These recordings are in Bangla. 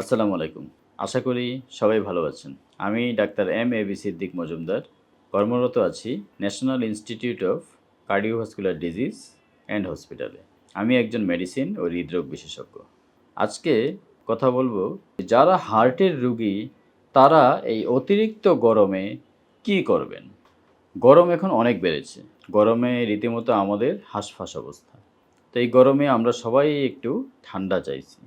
আসসালামু আলাইকুম। আশা করি সবাই ভালো আছেন। আমি doctor M A B Siddique Majumder. কর্মরত আছি national institute of cardiovascular disease and হসপিটালে। আমি একজন মেডিসিন ও হৃদরোগ বিশেষজ্ঞ। আজকে কথা বলব যারা হার্টের রুগী, তারা এই অতিরিক্ত গরমে কি করবেন? গরম এখন অনেক বেড়েছে। গরমে রীতিমতো আমাদের হাঁসফাঁস অবস্থা। তো এই গরমে আমরা সবাই একটু ঠান্ডা চাইছি।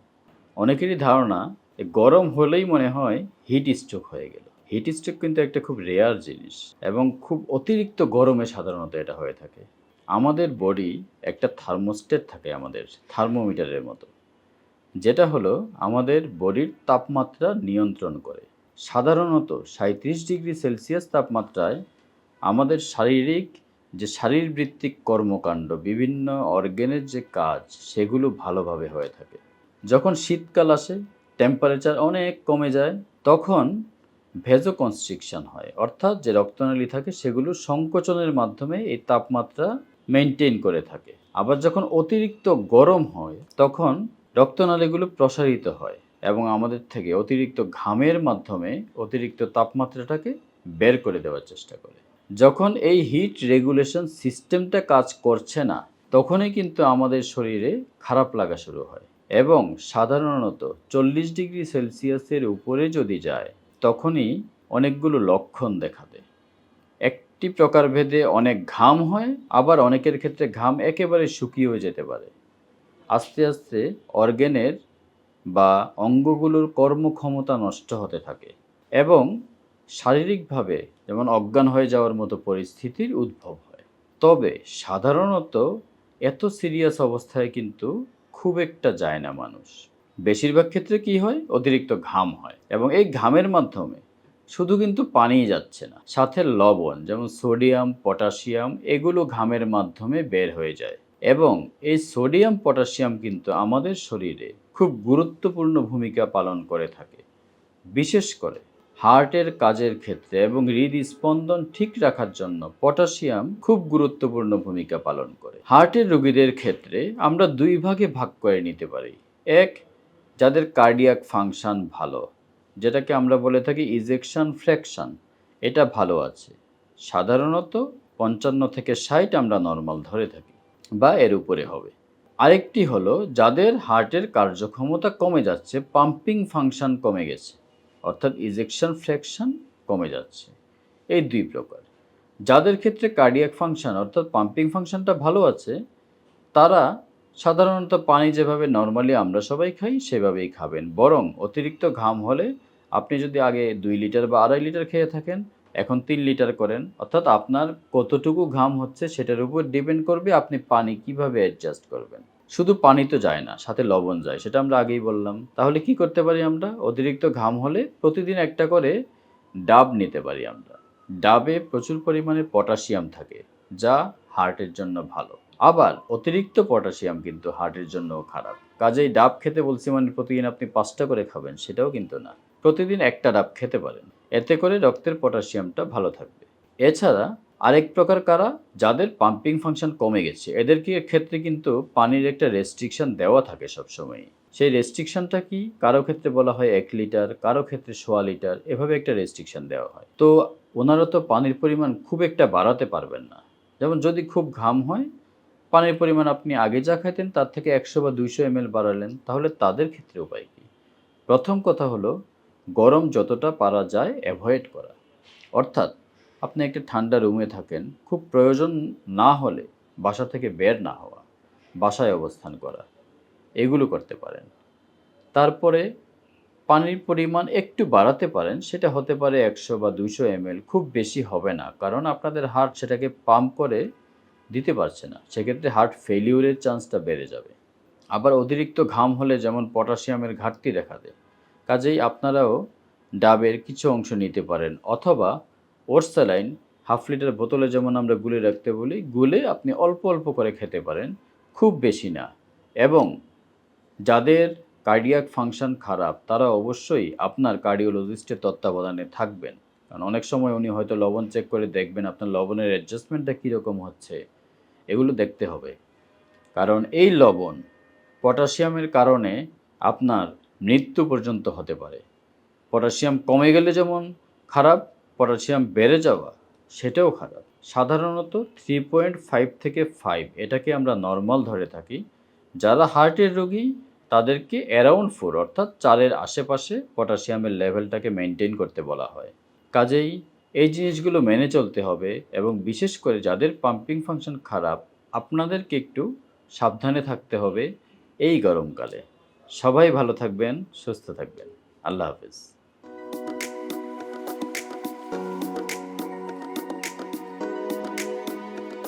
অনেকেরই ধারণা গরম হলেই মনে হয় হিট স্ট্রোক হয়ে গেল। হিট স্ট্রোক কিন্তু একটা খুব রেয়ার জিনিস এবং খুব অতিরিক্ত গরমে সাধারণত এটা হয়ে থাকে। আমাদের বডি একটা থার্মোস্টেট থাকে আমাদের থার্মোমিটারের মতো। যেটা হলো আমাদের বডির তাপমাত্রা নিয়ন্ত্রণ করে। সাধারণত সাঁত্রিশ ডিগ্রি সেলসিয়াস তাপমাত্রায় আমাদের শারীরিক যে শারীরবৃত্তিক কর্মকাণ্ড, বিভিন্ন অর্গেনের যে কাজ, সেগুলো ভালোভাবে হয়ে থাকে। যখন শীতকাল আসে টেম্পারেচার অনেক কমে যায়, তখন ভেজো কনস্ট্রিকশন হয়। অর্থাৎ যে রক্তনালী থাকে, সেগুলো সংকোচনের মাধ্যমে এই তাপমাত্রা মেনটেন করে থাকে। আবার যখন অতিরিক্ত গরম হয়, তখন রক্তনালীগুলো প্রসারিত হয় এবং আমাদের থেকে অতিরিক্ত ঘামের মাধ্যমে অতিরিক্ত তাপমাত্রাটাকে বের করে দেওয়ার চেষ্টা করে। যখন এই হিট রেগুলেশন সিস্টেমটা কাজ করছে না, তখনই কিন্তু আমাদের শরীরে খারাপ লাগা শুরু হয়। এবং সাধারণত চল্লিশ ডিগ্রি সেলসিয়াসের উপরে যদি যায়, তখনই অনেকগুলো লক্ষণ দেখা দেয়। একটি প্রকারভেদে অনেক ঘাম হয়, আবার অনেকের ক্ষেত্রে ঘাম একেবারে শুকিয়েও যেতে পারে। আস্তে আস্তে অর্গেনের বা অঙ্গগুলোর কর্মক্ষমতা নষ্ট হতে থাকে এবং শারীরিকভাবে যেমন অজ্ঞান হয়ে যাওয়ার মতো পরিস্থিতির উদ্ভব হয়। তবে সাধারণত এত সিরিয়াস অবস্থায় কিন্তু খুব একটা যায় না মানুষ। বেশিরভাগ ক্ষেত্রে কি হয়? অতিরিক্ত ঘাম হয় এবং এই ঘামের মাধ্যমে শুধু কিন্তু পানিই যাচ্ছে না, সাথে লবণ যেমন সোডিয়াম, পটাশিয়াম এগুলো ঘামের মাধ্যমে বের হয়ে যায় এবং এই সোডিয়াম, পটাশিয়াম কিন্তু আমাদের শরীরে খুব গুরুত্বপূর্ণ ভূমিকা পালন করে থাকে। বিশেষ করে হার্টের কাজের ক্ষেত্রে এবং হৃদস্পন্দন ঠিক রাখার জন্য পটাশিয়াম খুব গুরুত্বপূর্ণ ভূমিকা পালন করে। হার্টের রোগীদের ক্ষেত্রে আমরা দুই ভাগে ভাগ করে নিতে পারি। এক, যাদের কার্ডিয়াক ফাংশন ভালো, যেটাকে আমরা বলে থাকি ইজেকশন ফ্র্যাকশন, এটা ভালো আছে। সাধারণত পঞ্চান্ন থেকে ষাট আমরা নর্মাল ধরে থাকি বা এর উপরে হবে। আরেকটি হলো, যাদের হার্টের কার্যক্ষমতা কমে যাচ্ছে, পাম্পিং ফাংশন কমে গেছে। অর্থাৎ ইজেকশন ফ্র্যাকশন কমে যাচ্ছে। এই দুই প্রকার। যাদের ক্ষেত্রে কার্ডিয়াক ফাংশন অর্থাৎ পাম্পিং ফাংশনটা ভালো আছে, তারা সাধারণত পানি যেভাবে নর্মালি আমরা সবাই খাই, সেভাবেই খাবেন। বরং অতিরিক্ত ঘাম হলে আপনি যদি আগে দুই লিটার বা আড়াই লিটার খেয়ে থাকেন, এখন তিন লিটার করেন, অর্থাৎ আপনার কতটুকু ঘাম হচ্ছে সেটার উপর ডিপেন্ড করবে আপনি পানি কীভাবে অ্যাডজাস্ট করবেন। শুধু পানি তো যায় না, সাথে লবণ যায়, সেটা আমরা আগেই বললাম। তাহলে কি করতে পারি আমরা? অতিরিক্ত ঘাম হলে প্রতিদিন একটা করে ডাব নিতে পারি আমরা। ডাবে প্রচুর পরিমাণে পটাশিয়াম থাকে, যা হার্টের জন্য ভালো। আবার অতিরিক্ত পটাশিয়াম কিন্তু হার্টের জন্যও খারাপ। কাজেই ডাব খেতে বলছি মানে প্রতিদিন আপনি পাঁচটা করে খাবেন, সেটাও কিন্তু না। প্রতিদিন একটা ডাব খেতে পারেন, এতে করে রক্তের পটাশিয়ামটা ভালো থাকবে। এছাড়া আরেক প্রকার কারা? যাদের পাম্পিং ফাংশন কমে গেছে। এদেরকে ক্ষেত্রে কিন্তু পানির একটা রেস্ট্রিকশন দেওয়া থাকে সবসময় সেই রেস্ট্রিকশনটা কি? কারও ক্ষেত্রে বলা হয় এক লিটার, কারও ক্ষেত্রে সোয়া লিটার, এভাবে একটা রেস্ট্রিকশন দেওয়া হয়। তো ওনারা তো পানির পরিমাণ খুব একটা বাড়াতে পারবেন না। যেমন যদি খুব ঘাম হয়, পানির পরিমাণ আপনি আগে যা খাইতেন, তার থেকে একশো বা দুইশো এম বাড়ালেন, তাহলে তাদের ক্ষেত্রে উপায় কী? প্রথম কথা হলো, গরম যতটা পারা যায় অ্যাভয়েড করা। অর্থাৎ আপনি একটা ঠান্ডা রুমে থাকেন, খুব প্রয়োজন না হলে বাসা থেকে বের না হওয়া, বাসায় অবস্থান করা, এগুলো করতে পারেন। তারপরে পানির পরিমাণ একটু বাড়াতে পারেন, সেটা হতে পারে একশো বা দুশো এমএল, খুব বেশি হবে না, কারণ আপনাদের হার্ট সেটাকে পাম্প করে দিতে পারছে না, সেক্ষেত্রে হার্ট ফেলিউরের চান্সটা বেড়ে যাবে। আবার অতিরিক্ত ঘাম হলে যেমন পটাশিয়ামের ঘাটতি দেখা দেয়, কাজেই আপনারাও ডাবের কিছু অংশ নিতে পারেন, অথবা ওরসালাইন হাফ লিটার বোতলে যেমন আমরা গুলে রাখতে বলি, গুলে আপনি অল্প অল্প করে খেতে পারেন, খুব বেশি না। এবং যাদের কার্ডিয়াক ফাংশন খারাপ, তারা অবশ্যই আপনার কার্ডিওলজিস্টের তত্ত্বাবধানে থাকবেন। কারণ অনেক সময় উনি হয়তো লবণ চেক করে দেখবেন আপনার লবণের অ্যাডজাস্টমেন্টটা কীরকম হচ্ছে। এগুলো দেখতে হবে। কারণ এই লবণ পটাশিয়ামের কারণে আপনার মৃত্যু পর্যন্ত হতে পারে। পটাশিয়াম কমে গেলে যেমন খারাপ পটাশিয়াম বেড়ে যাওয়া, সেটাও খারাপ। সাধারণত থ্রি পয়েন্ট ফাইভ থেকে ফাইভ এটাকে আমরা নর্মাল ধরে থাকি। যারা হার্টের রোগী, তাদেরকে অ্যারাউন্ড ফোর অর্থাৎ চারের আশেপাশে পটাশিয়ামের লেভেলটাকে মেনটেন করতে বলা হয়। কাজেই এই জিনিসগুলো মেনে চলতে হবে এবং বিশেষ করে যাদের পাম্পিং ফাংশন খারাপ, আপনাদেরকে একটু সাবধানে থাকতে হবে এই গরমকালে। সবাই ভালো থাকবেন, সুস্থ থাকবেন। আল্লাহ হাফিজ।